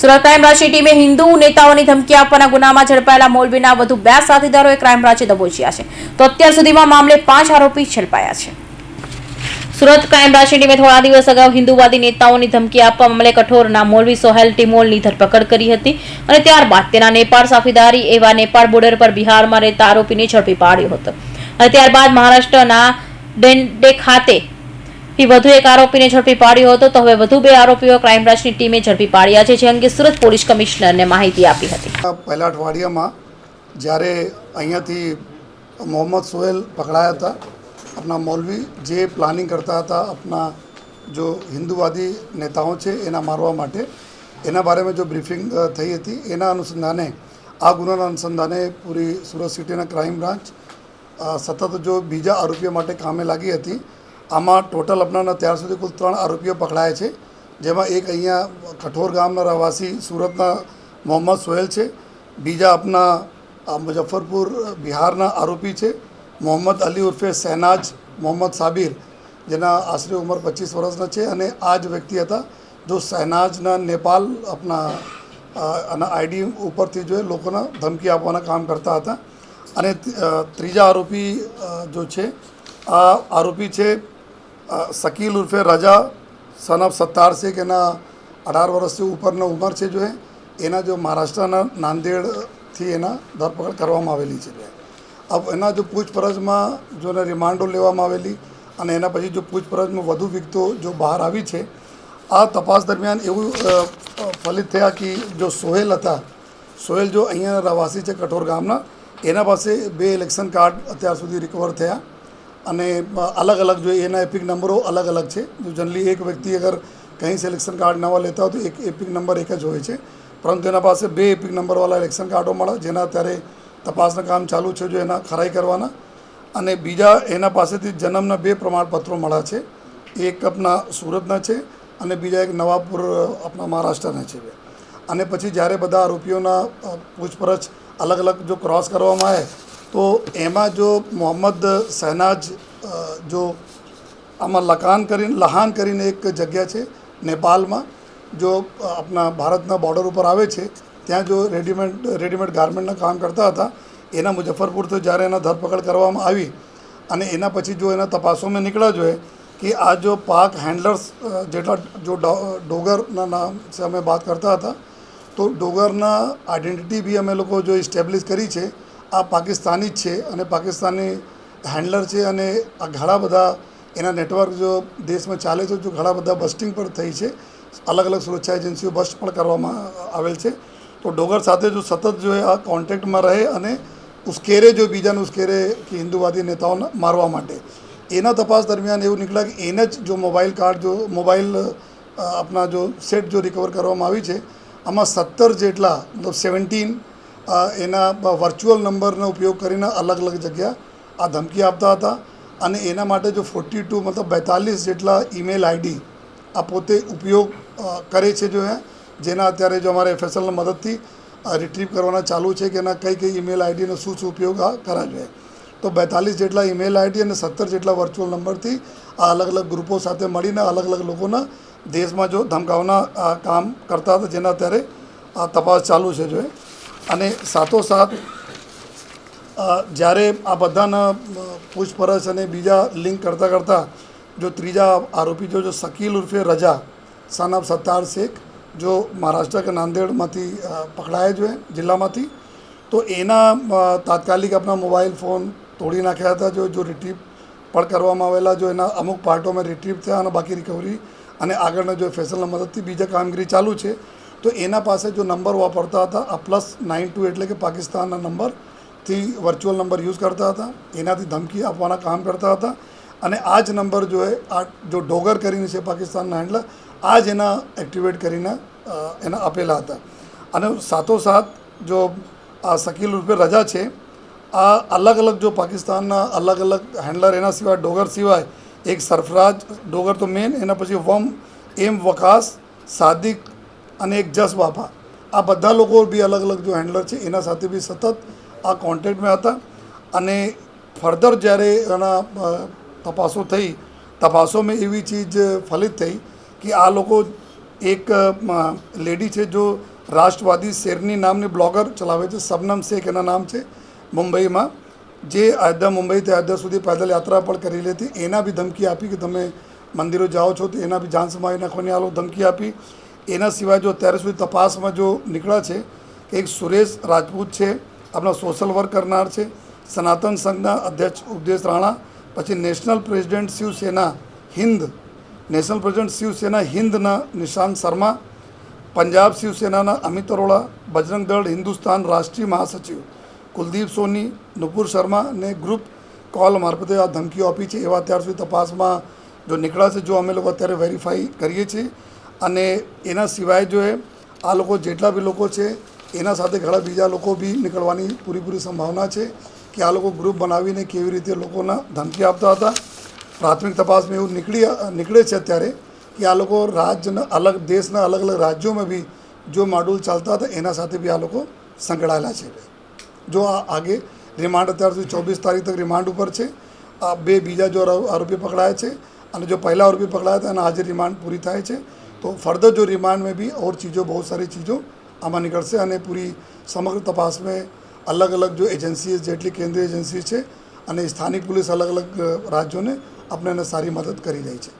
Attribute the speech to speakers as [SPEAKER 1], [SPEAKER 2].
[SPEAKER 1] સુરત ક્રાઇમબ્રાંચની ટીમે હિન્દુ નેતાઓની ધમકી આપવાના ગુનામાં ઝડપાયેલા મોલવીના વધુ બે સાથીદારોએ ક્રાઇમબ્રાંચે દબોચ્યા છે. તો અત્યાર સુધીમાં મામલે પાંચ આરોપી ઝડપાયા છે. સુરત ક્રાઇમબ્રાંચની ટીમે થોડા દિવસ અગાઉ હિન્દુવાદી નેતાઓની ધમકી આપવા મામલે કઠોરના મોલવી સોહેલ ટિમોલની ધરપકડ કરી હતી અને ત્યારબાદ તેના નેપાળ સાફીદારી એવા નેપાળ બોર્ડર પર બિહારમાં રહેતા આરોપીને ઝડપી પાડ્યો હતો. અને ત્યારબાદ મહારાષ્ટ્રના ડેન્ડે ખાતે વધુ એક આરોપીને ઝડપી પાડ્યો હતો, તો હવે વધુ બે આરોપીઓ ક્રાઇમ બ્રાન્ચની ટીમે ઝડપી પાડ્યા છે, જે અંગે સુરત પોલીસ કમિશનરને માહિતી આપી હતી.
[SPEAKER 2] પહેલા અઠવાડિયામાં જ્યારે અહીંયાથી મોહમ્મદ સોહેલ પકડાયા હતા આપણા મૌલવી જે પ્લાનિંગ કરતા હતા આપણા જો હિન્દુવાદી નેતાઓ છે, એના મારવા માટે, એના બારેમાં જો બ્રીફિંગ થઈ હતી, એના અનુસંધાને, આ ગુનાના અનુસંધાને પૂરી સુરત સિટીના ક્રાઇમ બ્રાન્ચ સતત જો બીજા આરોપીઓ માટે કામે લાગી હતી આમાં ટોટલ અપનાના ત્યાર સુધી કુલ ત્રણ આરોપીઓ પકડાયા છે, જેમાં એક અહીંયા કઠોર ગામના રહેવાસી સુરતના મોહમ્મદ સોહેલ છે, બીજા આપના મુઝફ્ફરપુર, બિહારના આરોપી છે, મોહમ્મદ અલી ઉર્ફે શહેનાજ મોહમ્મદ સાબિર, જેના આશરે ઉંમર પચીસ વર્ષના છે અને આ જ વ્યક્તિ હતા જો શહેનાજના નેપાલ આપના આના આઈડી ઉપરથી જો લોકોના ધમકી આપવાના કામ કરતા હતા. અને ત્રીજા આરોપી જો છે, આ આરોપી છે શકીલ ઉર્ફે રજા સન ઓફ સત્તાર શેખ, એના અઢાર વર્ષથી ઉપરનો ઉંમર છે જો એના જો મહારાષ્ટ્રના નાંદેડથી એના ધરપકડ કરવામાં આવેલી છે. અબ એના જો પૂછપરછમાં જો એને રિમાન્ડો લેવામાં આવેલી અને એના પછી જો પૂછપરછમાં વધુ વિગતો જો બહાર આવી છે, આ તપાસ દરમિયાન એવું ફલિત થયા કે જો સોહેલ હતા, સોહેલ જો અહીંયાના રહેવાસી છે કઠોર ગામના, એના પાસે બે ઇલેક્શન કાર્ડ અત્યાર સુધી રિકવર થયા. અને અલગ અલગ જો એના એપિક નંબરો અલગ અલગ છે. જો જનરલી એક વ્યક્તિ અગર કંઈ સિલેક્શન કાર્ડ નવા લેતા હોય તો એક એપિક નંબર એક જ હોય છે. પરંતુ એના પાસે બે એપિક નંબરવાળા ઇલેક્શન કાર્ડો મળે, જેના અત્યારે તપાસના કામ ચાલુ છે જો એના ખરાઈ કરવાના. અને બીજા એના પાસેથી જન્મના બે પ્રમાણપત્રો મળ્યા છે. એક આપણા સુરતના છે અને બીજા એક નવાપુર આપણા મહારાષ્ટ્રના છે. અને પછી જ્યારે બધા આરોપીઓના પૂછપરછ અલગ અલગ જો ક્રોસ કરવામાં આવે તો એમાં જો મોહમ્મદ શહેનાજ જો આમાં લખાન કરીને લહાન કરીને એક જગ્યા છે નેપાલમાં, જો આપણા ભારતના બોર્ડર ઉપર આવે છે, ત્યાં જો રેડીમેડ રેડીમેડ ગાર્મેન્ટના કામ કરતા હતા, એના મુજફ્ફરપુરથી જ્યારે એના ધરપકડ કરવામાં આવી અને એના પછી જો એના તપાસોમાં નીકળ્યા જોઈએ કે આ જો પાક હેન્ડલર્સ જેટલા જો ડોગરના નામ સે અમે વાત કરતા હતા, તો ડોગરના આઈડેન્ટિટી બી અમે લોકો જો ઇસ્ટેબ્લિશ કરી છે આ પાકિસ્તાની જ છે અને પાકિસ્તાની હેન્ડલર છે અને આ ઘણા બધા એના નેટવર્ક જો દેશમાં ચાલે છે, જો ઘણા બધા બસ્ટિંગ પણ થઈ છે. અલગ અલગ સુરક્ષા એજન્સીઓ બસ્ટ પણ કરવામાં આવેલ છે. તો ડોગર સાથે જો સતત જો આ કોન્ટેક્ટમાં રહે અને ઉશ્કેરે જો બીજાને ઉશ્કેરે કે હિન્દુવાદી નેતાઓને મારવા માટે. એના તપાસ દરમિયાન એવું નીકળ્યા કે એને જ જો મોબાઈલ કાર્ડ જો મોબાઈલ આપના જો સેટ જો રિકવર કરવામાં આવી છે, આમાં સત્તર જેટલા, મતલબ સેવન્ટીન એના વર્ચ્યુઅલ નંબરનો ઉપયોગ કરીને અલગ અલગ જગ્યા આ ધમકી આપતા હતા અને એના માટે જો ફોર્ટી ટુ મતલબ બેતાલીસ જેટલા ઈમેલ આઈડી આ પોતે ઉપયોગ કરે છે જો એ જેના અત્યારે જો અમારે એફએસએલના મદદથી રિટ્રીવ કરવાના ચાલુ છે કે એના કઈ કઈ ઈમેલ આઈડીનો શું શું ઉપયોગ આ કરા જોઈએ તો બેતાલીસ જેટલા ઈમેલ આઈડી અને સત્તર જેટલા વર્ચ્યુઅલ નંબરથી આ અલગ અલગ ગ્રુપો સાથે મળીને અલગ અલગ લોકોના દેશમાં જો ધમકાવના કામ કરતા હતા, જેના અત્યારે આ તપાસ ચાલુ છે જો. અને સાથોસાથ જ્યારે આ બધાના પૂછપરછ અને બીજા લિંક કરતાં કરતાં જો ત્રીજા આરોપી જો શકીલ ઉર્ફે રજા, સાનાબ સત્તાર શેખ, જો મહારાષ્ટ્ર કે નાંદેડમાંથી પકડાયા જો જિલ્લામાંથી, તો એના તાત્કાલિક આપણા મોબાઈલ ફોન તોડી નાખ્યા હતા, જો જો રિટ્રીવ પણ કરવામાં આવેલા, જો એના અમુક પાર્ટોમાં રિટ્રીવ થયા અને બાકી રિકવરી અને આગળના જો ફેસલના મદદથી બીજા કામગીરી ચાલુ છે તો એના પાસે જો નંબર વાપરતા હતા, આ પ્લસ નાઇન ટુ એટલે કે પાકિસ્તાનના નંબરથી વર્ચ્યુઅલ નંબર યુઝ કરતા હતા, એનાથી ધમકી આપવાના કામ કરતા હતા. અને આ જ નંબર જો એ, આ જો ડોગર કરીને છે પાકિસ્તાનના હેન્ડલર આ જ એના એક્ટિવેટ કરીને એના આપેલા હતા. અને સાથોસાથ જો આ શકીલ રૂપે રજા છે, આ અલગ અલગ જો પાકિસ્તાનના અલગ અલગ હેન્ડલર એના સિવાય ડોગર સિવાય, એક સરફરાજ ડોગર તો મેન એના પછી વમ, એમ વકાસ, સાદિક અને એક જસ બાપા. આ બધા લોકો બી અલગ અલગ જો હેન્ડલર છે, એના સાથે બી સતત આ કોન્ટેક્ટમાં હતા. અને ફર્ધર જ્યારે એના તપાસો થઈ, તપાસોમાં એવી ચીજ ફલિત થઈ કે આ લોકો એક લેડી છે જો રાષ્ટ્રવાદી શેરની નામની બ્લોગર ચલાવે છે સબનમ શેખ એના નામ છે મુંબઈમાં, જે અયોધ્યા મુંબઈથી અયોધ્યા સુધી પેદલ યાત્રા પણ કરી લેતી. એના બી ધમકી આપી કે તમે મંદિરો જાઓ છો તો એના બી જાન સમાવી નાખવાની આ લોકો ધમકી આપી. એના સિવાય જો અત્યાર સુધી તપાસમાં જો નીકળ્યા છે કે એક સુરેશ રાજપૂત છે, આપણા સોશિયલ વર્ક કરનાર છે, સનાતન સંઘના અધ્યક્ષ ઉપદેશ રાણા, પછી national president Shiv Sena Hind national president Shiv Sena હિન્દના નિશાંત શર્મા, પંજાબ શિવસેનાના અમિત અરોડા, બજરંગ દળ હિન્દુસ્તાન રાષ્ટ્રીય મહાસચિવ કુલદીપ સોની, નુપુર શર્મા અને ગ્રુપ કોલ મારફતે આ ધમકીઓ આપી છે. એવા અત્યાર સુધી તપાસમાં જો નીકળ્યા છે, જો અમે લોકો અત્યારે વેરીફાઈ કરીએ છીએ અને એના સિવાય જો આ લોકો જેટલા બી લોકો છે, એના સાથે ઘણા બીજા લોકો બી નીકળવાની પૂરેપૂરી સંભાવના છે કે આ લોકો ગ્રુપ બનાવીને કેવી રીતે લોકોના ધમકી આપતા હતા. પ્રાથમિક તપાસમાં એવું નીકળી, નીકળે છે અત્યારે કે આ લોકો રાજ્યના અલગ, દેશના અલગ અલગ રાજ્યોમાં બી જો મોડ્યુલ ચાલતા હતા, એના સાથે બી આ લોકો સંકળાયેલા છે. જો આ આગે રિમાન્ડ અત્યાર સુધી ચોવીસ તારીખ તક રિમાન્ડ ઉપર છે. આ બે બીજા જો આરોપી પકડાયા છે અને જો પહેલા આરોપી પકડાયા હતા અને આજે રિમાન્ડ પૂરી થાય છે તો ફર્ધર જો रिमांड में भी और चीज़ों बहुत सारी चीज़ों આમાં નીકળશે અને પૂરી સમગ્ર તપાસ में અલગ અલગ જો એજન્સી જેટલી કેન્દ્રીય એજન્સી છે અને સ્થાનિક પોલીસ અલગ અલગ રાજ્યોને આપણે એને સારી મદદ કરી રહી છે